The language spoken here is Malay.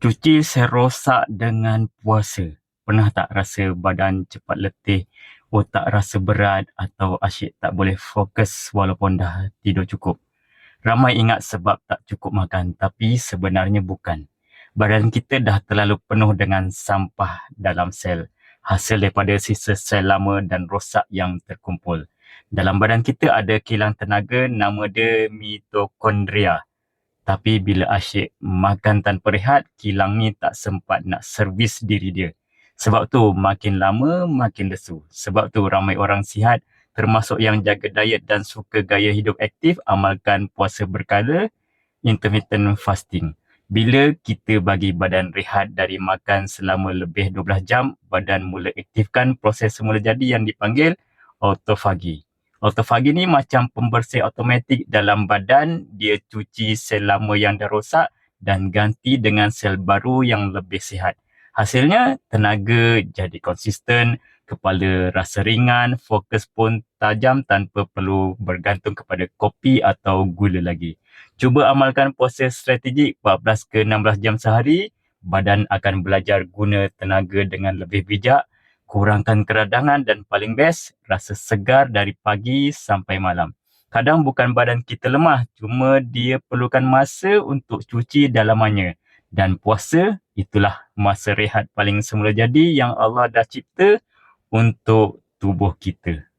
Cuci sel rosak dengan puasa. Pernah tak rasa badan cepat letih, otak rasa berat atau asyik tak boleh fokus walaupun dah tidur cukup? Ramai ingat sebab tak cukup makan tapi sebenarnya bukan. Badan kita dah terlalu penuh dengan sampah dalam sel. Hasil daripada sisa sel lama dan rosak yang terkumpul. Dalam badan kita ada kilang tenaga nama dia mitokondria. Tapi bila asyik makan tanpa rehat, kilang ni tak sempat nak servis diri dia. Sebab tu makin lama makin lesu. Sebab tu ramai orang sihat termasuk yang jaga diet dan suka gaya hidup aktif amalkan puasa berkala, intermittent fasting. Bila kita bagi badan rehat dari makan selama lebih 12 jam, badan mula aktifkan proses semula jadi yang dipanggil autofagi. Autofagi ni macam pembersih automatik dalam badan. Dia cuci sel lama yang dah rosak dan ganti dengan sel baru yang lebih sihat. Hasilnya, tenaga jadi konsisten, kepala rasa ringan, fokus pun tajam tanpa perlu bergantung kepada kopi atau gula lagi. Cuba amalkan proses strategik 14 ke 16 jam sehari, badan akan belajar guna tenaga dengan lebih bijak kurangkan keradangan dan paling best, rasa segar dari pagi sampai malam. Kadang bukan badan kita lemah, cuma dia perlukan masa untuk cuci dalamannya. Dan puasa, itulah masa rehat paling semula jadi yang Allah dah cipta untuk tubuh kita.